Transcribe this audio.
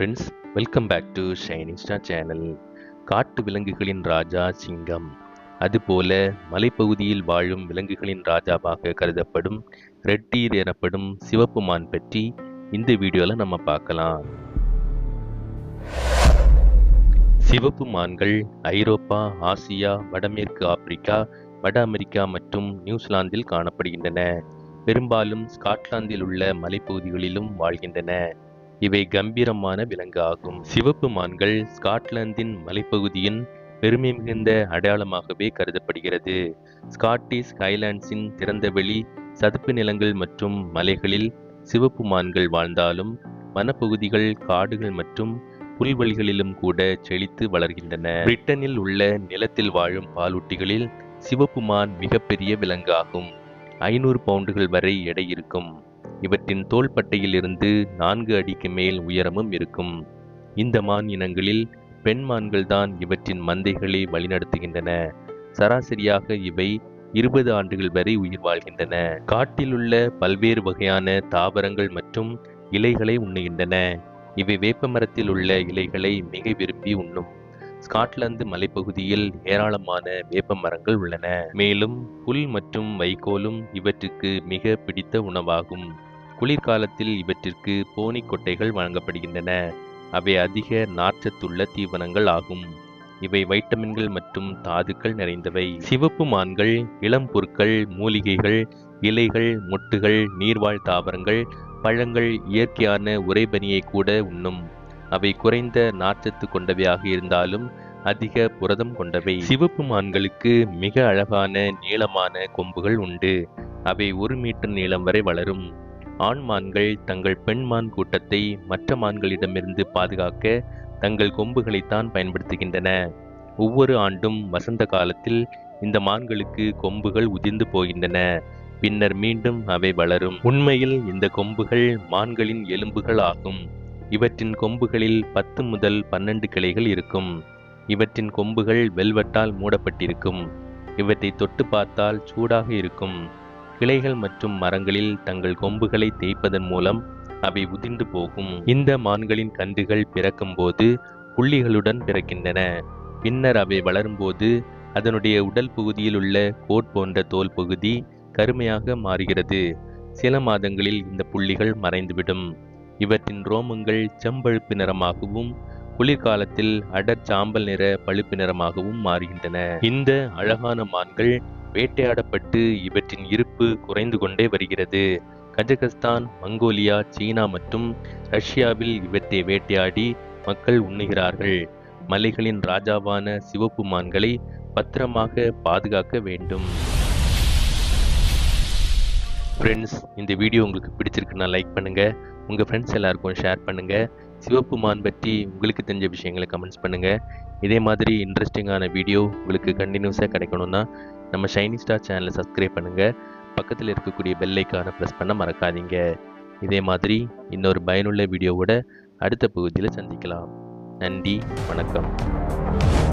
Friends welcome back to shining star channel காட்டு விலங்குகளின் ராஜா சிங்கம். அதுபோல மலைப்பகுதியில் வாழும் விலங்குகளின் ராஜாவாக கருதப்படும் ரெட்டீர் எனப்படும் சிவப்பு மான் பற்றி இந்த வீடியோவில் நம்ம பார்க்கலாம். சிவப்பு மான்கள் ஐரோப்பா ஆசியா வடமேற்கு ஆப்பிரிக்கா வட அமெரிக்கா மற்றும் நியூசிலாந்தில் காணப்படுகின்றன. பெரும்பாலும் ஸ்காட்லாந்தில் உள்ள மலைப்பகுதிகளிலும் வாழ்கின்றன. இவை கம்பீரமான விலங்கு ஆகும் சிவப்பு மான்கள் ஸ்காட்லாந்தின் மலைப்பகுதியின் பெருமை மிகுந்த அடையாளமாகவே கருதப்படுகிறது. ஸ்காட்டிஷ் ஹைலாண்ட்ஸின் திறந்தவெளி சதுப்பு நிலங்கள் மற்றும் மலைகளில் சிவப்பு மான்கள் வாழ்ந்தாலும் வனப்பகுதிகள் காடுகள் மற்றும் புல்வெளிகளிலும் கூட செழித்து வளர்கின்றன. பிரிட்டனில் உள்ள நிலத்தில் வாழும் பாலூட்டிகளில் சிவப்பு மான் மிகப்பெரிய விலங்காகும். ஐநூறு பவுண்டுகள் வரை எடை இருக்கும். இவற்றின் தோள்பட்டையில் இருந்து நான்கு அடிக்கு மேல் உயரமும் இருக்கும். இந்த மான் இனங்களில் பெண் மான்கள்தான் இவற்றின் மந்தைகளை வழிநடத்துகின்றன. சராசரியாக இவை இருபது ஆண்டுகள் வரை உயிர் வாழ்கின்றன. காட்டில் உள்ள பல்வேறு வகையான தாவரங்கள் மற்றும் இலைகளை உண்ணுகின்றன. இவை வேப்பமரத்தில் உள்ள இலைகளை மிக விரும்பி உண்ணும். ஸ்காட்லாந்து மலைப்பகுதியில் ஏராளமான வேப்ப மரங்கள் உள்ளன. மேலும் புல் மற்றும் வைக்கோலும் இவற்றுக்கு மிக பிடித்த உணவாகும். குளிர்காலத்தில் இவற்றிற்கு போனி கொட்டைகள் வழங்கப்படுகின்றன. அவை அதிக நார்ச்சத்துள்ள தீவனங்கள் ஆகும். இவை வைட்டமின்கள் மற்றும் தாதுக்கள் நிறைந்தவை. சிவப்பு மான்கள் இளம் பொருட்கள் மூலிகைகள் இலைகள் மொட்டுகள் நீர்வாழ் தாவரங்கள் பழங்கள் இயற்கையான உறைபனியை கூட உண்ணும். அவை குறைந்த நார்ச்சத்து கொண்டவையாக இருந்தாலும் அதிக புரதம் கொண்டவை. சிவப்பு மான்களுக்கு மிக அழகான நீளமான கொம்புகள் உண்டு. அவை ஒரு மீட்டர் நீளம் வரை வளரும். ஆண் மான்கள் தங்கள் பெண் மான் கூட்டத்தை மற்ற மான்களிடமிருந்து பாதுகாக்க தங்கள் கொம்புகளைத்தான் பயன்படுத்துகின்றன. ஒவ்வொரு ஆண்டும் வசந்த காலத்தில் இந்த மான்களுக்கு கொம்புகள் உதிர்ந்து போகின்றன. பின்னர் மீண்டும் அவை வளரும். உண்மையில் இந்த கொம்புகள் மான்களின் எலும்புகள் ஆகும். இவற்றின் கொம்புகளில் பத்து முதல் பன்னெண்டு கிளைகள் இருக்கும். இவற்றின் கொம்புகள் வெல்வெட்டால் மூடப்பட்டிருக்கும். இவற்றை தொட்டு பார்த்தால் சூடாக இருக்கும். கிளைகள் மற்றும் மரங்களில் தங்கள் கொம்புகளை தேய்ப்பதன் மூலம் அவை உதிர்ந்து போகும். இந்த மான்களின் கன்றுகள் பிறக்கும்போது புள்ளிகளுடன் பிறக்கின்றன. பின்னர் அவை வளரும்போது அதனுடைய உடல் பகுதியில் உள்ள கோட் போன்ற தோல் பகுதி கருமையாக மாறுகிறது. சில மாதங்களில் இந்த புள்ளிகள் மறைந்துவிடும். இவற்றின் ரோமங்கள் செம்பழுப்பு நிறமாகவும் குளிர்காலத்தில் அடர் சாம்பல் நிற பழுப்பு நிறமாகவும் மாறுகின்றன. இந்த அழகான மான்கள் வேட்டையாடப்பட்டு இவற்றின் இருப்பு குறைந்து கொண்டே வருகிறது. கஜகஸ்தான் மங்கோலியா சீனா மற்றும் ரஷ்யாவில் இவற்றை வேட்டையாடி மக்கள் உண்ணுகிறார்கள். மலைகளின் ராஜாவான சிவப்பு மான்களை பத்திரமாக பாதுகாக்க வேண்டும். ஃப்ரெண்ட்ஸ் இந்த வீடியோ உங்களுக்கு பிடிச்சிருக்குன்னா லைக் பண்ணுங்கள் உங்கள் ஃப்ரெண்ட்ஸ் எல்லாருக்கும் ஷேர் பண்ணுங்கள் சிவப்பு மான் பற்றி உங்களுக்கு தெரிஞ்ச விஷயங்களை கமெண்ட்ஸ் பண்ணுங்கள் இதே மாதிரி இன்ட்ரெஸ்டிங்கான வீடியோ உங்களுக்கு கண்டினியூஸாக கிடைக்கணும்னா நம்ம ஷைனி ஸ்டார் சேனலை சப்ஸ்கிரைப் பண்ணுங்கள் பக்கத்தில் இருக்கக்கூடிய பெல்லைக்கான ப்ரெஸ் பண்ண மறக்காதீங்க. இதே மாதிரி இன்னொரு பயனுள்ள வீடியோவோட அடுத்த பகுதியில் சந்திக்கலாம். நன்றி வணக்கம்.